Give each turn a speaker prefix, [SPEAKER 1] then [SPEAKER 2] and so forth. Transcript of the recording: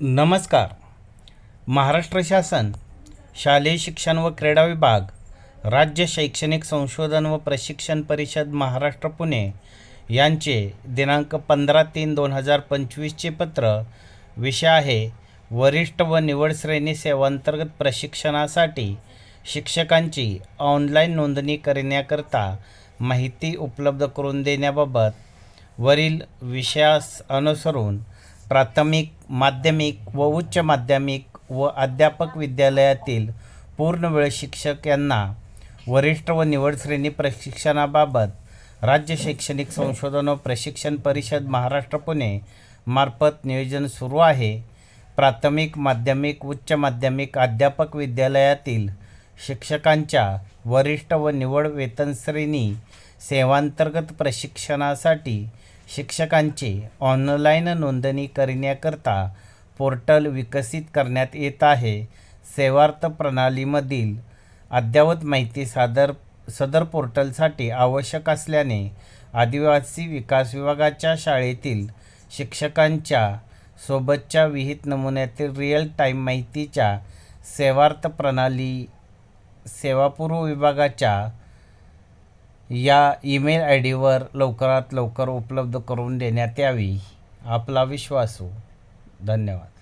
[SPEAKER 1] नमस्कार. महाराष्ट्र शासन शालेय शिक्षण व क्रीडा विभाग राज्य शैक्षणिक संशोधन व प्रशिक्षण परिषद महाराष्ट्र पुणे यांचे दिनांक पंधरा तीन दोन हजार पंचवीसचे पत्र विषय आहे वरिष्ठ व निवड श्रेणी सेवांतर्गत प्रशिक्षणासाठी शिक्षकांची ऑनलाईन नोंदणी करण्याकरता माहिती उपलब्ध करून देण्याबाबत वरील विषयास अनुसरून प्राथमिक माध्यमिक व उच्च माध्यमिक व अध्यापक विद्यालयातील पूर्णवेळ शिक्षक यांना वरिष्ठ व निवड श्रेणी प्रशिक्षणाबाबत राज्य शैक्षणिक संशोधन व प्रशिक्षण परिषद महाराष्ट्र पुणे मार्फत नियोजन सुरू आहे. प्राथमिक माध्यमिक उच्च माध्यमिक अध्यापक विद्यालयातील शिक्षकांच्या वरिष्ठ व निवड वेतन श्रेणी सेवांतर्गत प्रशिक्षणासाठी शिक्षकांची ऑनलाईन नोंदणी करण्याकरता पोर्टल विकसित करण्यात येत आहे. सेवार्थ प्रणालीमधील अद्ययावत माहिती सादर सदर पोर्टलसाठी आवश्यक असल्याने आदिवासी विकास विभागाच्या शाळेतील शिक्षकांच्या सोबतच्या विहित नमुन्यातील रिअल टाईम माहितीच्या सेवार्थ प्रणाली सेवापूर्व विभागाच्या या ईमेल आय डीवर लवकरात लवकर उपलब्ध करून देण्यात यावी. आपला विश्वासू. धन्यवाद.